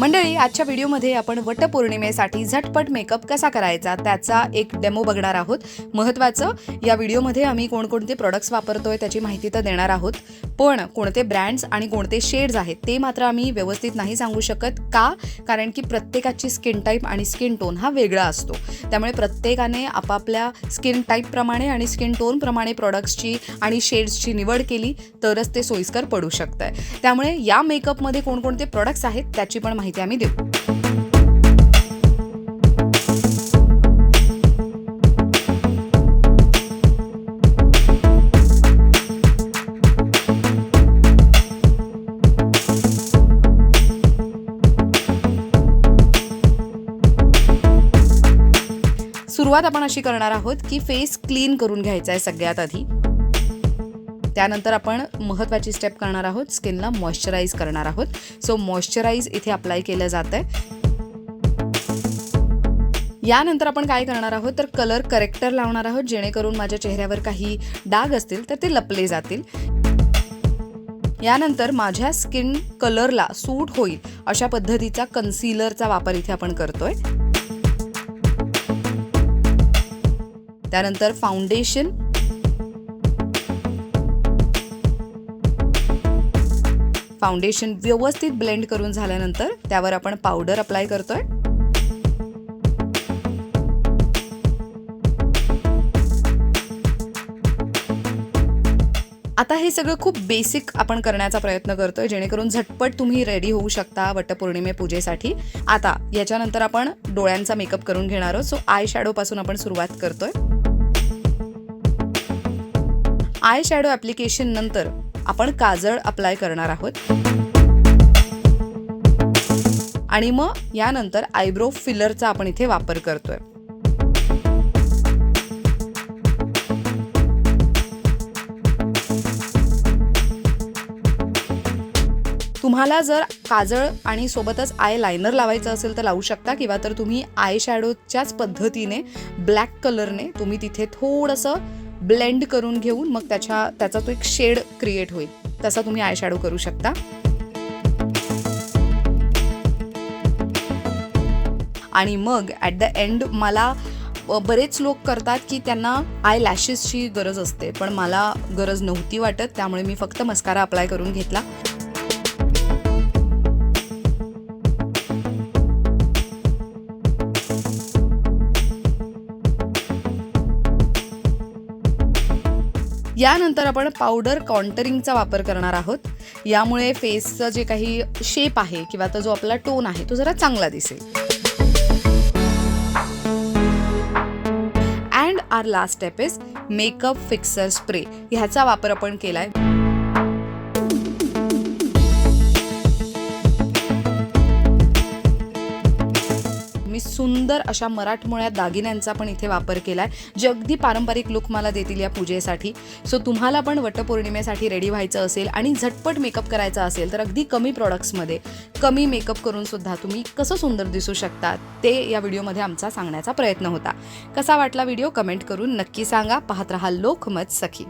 मंडळी आजच्या व्हिडिओमध्ये आपण वटपौर्णिमेसाठी झटपट मेकअप कसा करायचा त्याचा एक डेमो बघणार आहोत. महत्त्वाचं या व्हिडिओमध्ये आम्ही कोणकोणते प्रोडक्ट्स वापरतोय त्याची माहिती तर देणार आहोत. पण कोणते ब्रँड्स आणि कोणते शेड्स आहेत ते मात्र आम्ही व्यवस्थित नाही सांगू शकत. का? कारण की प्रत्येकाची स्किन टाईप आणि स्किन टोन हा वेगळा असतो. त्यामुळे प्रत्येकाने आपापल्या स्किन टाईपप्रमाणे आणि स्किन टोनप्रमाणे प्रॉडक्ट्सची आणि शेड्सची निवड केली तरच ते सोयीस्कर पडू शकतं आहे त्यामुळे या मेकअपमध्ये कोणकोणते प्रॉडक्ट्स आहेत त्याची पण माहिती आम्ही देऊ. सुरुवात आपण अशी करणार आहोत की फेस क्लीन करून घ्यायचा आहे सगळ्यात आधी. त्यानंतर आपण महत्त्वाची स्टेप करणार आहोत स्किनला मॉइश्चराईज करणार आहोत. सो मॉइश्चराईज इथे अप्लाय केलं जात आहे यानंतर आपण काय करणार आहोत तर कलर करेक्टर लावणार आहोत जेणेकरून माझ्या चेहऱ्यावर काही डाग असतील तर ते लपले जातील. यानंतर माझ्या स्किन कलरला सूट होईल अशा पद्धतीचा कन्सिलरचा वापर इथे आपण करतोय. त्यानंतर फाउंडेशन फाउंडेशन व्यवस्थित ब्लेंड करून झाल्यानंतर त्यावर आपण पावडर अप्लाय करतोय. आता हे सगळं खूप बेसिक आपण करण्याचा प्रयत्न करतोय जेणेकरून झटपट तुम्ही रेडी होऊ शकता वटपौर्णिमे पूजेसाठी. आता याच्यानंतर आपण डोळ्यांचा मेकअप करून घेणार आहोत. सो आय शॅडो पासून आपण सुरुवात करतोय. आय शॅडो ॲप्लिकेशन नंतर आपण काजळ अप्लाय करणार आहोत. आणि मग यानंतर आयब्रो फिलरचा आपण इथे वापर करतोय. तुम्हाला जर काजळ आणि सोबतच आय लायनर लावायचं असेल तर लावू शकता किंवा तर तुम्ही आय शॅडोच्याच पद्धतीने ब्लॅक कलरने तुम्ही तिथे थोडंसं ब्लेंड करून घेऊन मग त्याच्या त्याचा तो एक शेड क्रिएट होईल. तसा तुम्ही आय शॅडो करू शकता. आणि मग ॲट द एंड मला बरेच लोक करतात की त्यांना आय लॅशेसची गरज असते. पण मला गरज नव्हती वाटत त्यामुळे मी फक्त मस्कारा अप्लाय करून घेतला. यानंतर आपण पावडर कॉन्टरिंगचा वापर करणार आहोत. यामुळे फेसचं जे काही शेप आहे किंवा आता जो आपला टोन आहे तो जरा चांगला दिसेल. And our last step is makeup fixer spray ह्याचा वापर आपण केला आहे आणि सुंदर अशा मराठमोळ्या दागिन्यांचा पण इथे वापर केला आहे जे अगदी पारंपरिक लुक मला देतील या पूजेसाठी. सो तुम्हाला पण वटपौर्णिमेसाठी रेडी व्हायचं असेल आणि झटपट मेकअप करायचा असेल तर अगदी कमी प्रॉडक्ट्समध्ये कमी मेकअप करून सुद्धा तुम्ही कसं सुंदर दिसू शकता ते या व्हिडिओमध्ये आमचा सांगण्याचा प्रयत्न होता. कसा वाटला व्हिडिओ कमेंट करून नक्की सांगा. पाहत रहा लोकमत सखी.